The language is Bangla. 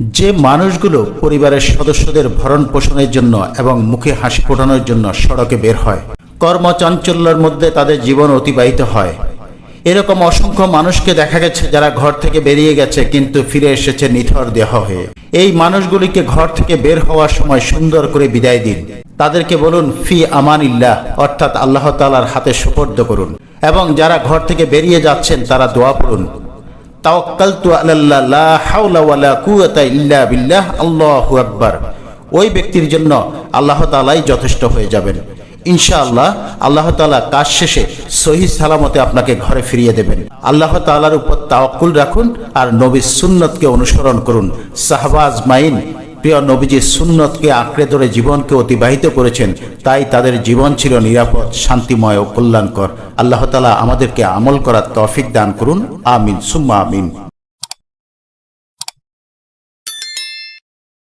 যে মানুষগুলো পরিবারের সদস্যদের ভরণ পোষণের জন্য এবং মুখে হাসি ফোটানোর জন্য সড়কে বের হয়, কর্মচাঞ্চল্যের মধ্যে তাদের জীবন অতিবাহিত হয়। এরকম অসংখ্য মানুষকে দেখা গেছে যারা ঘর থেকে বেরিয়ে গেছে কিন্তু ফিরে এসেছে নিথর দেহ হয়ে। এই মানুষগুলিকে ঘর থেকে বের হওয়ার সময় সুন্দর করে বিদায় দিন। তাদেরকে বলুন, ফি আমানিল্লাহ অর্থাৎ আল্লাহ তালার হাতে সুপর্দ করুন। এবং যারা ঘর থেকে বেরিয়ে যাচ্ছেন তারা দোয়া পড়ুন। তাওয়াক্কালতু আলাল্লাহ, লা হাওলা ওয়ালা ওই ব্যক্তির জন্য আল্লাহ তাআলাই যথেষ্ট হয়ে যাবেন। ইনশাআল্লাহ আল্লাহ তাআলা কাজ শেষে সহি সালামতে আপনাকে ঘরে ফিরিয়ে দেবেন। আল্লাহ তাআলার উপর তাওয়াক্কুল রাখুন আর নবী সুন্নতকে অনুসরণ করুন। শাহবাজ মাইন প্রিয় নবীজির সুন্নতকে আঁকড়ে ধরে জীবনকে অতিবাহিত করেছেন, তাই তাদের জীবন ছিল নিরাপদ, শান্তিময় ও কল্যাণকর। আল্লাহতালা আমাদেরকে আমল করার তফিক দান করুন। আমিন। সুম্মা আমিন।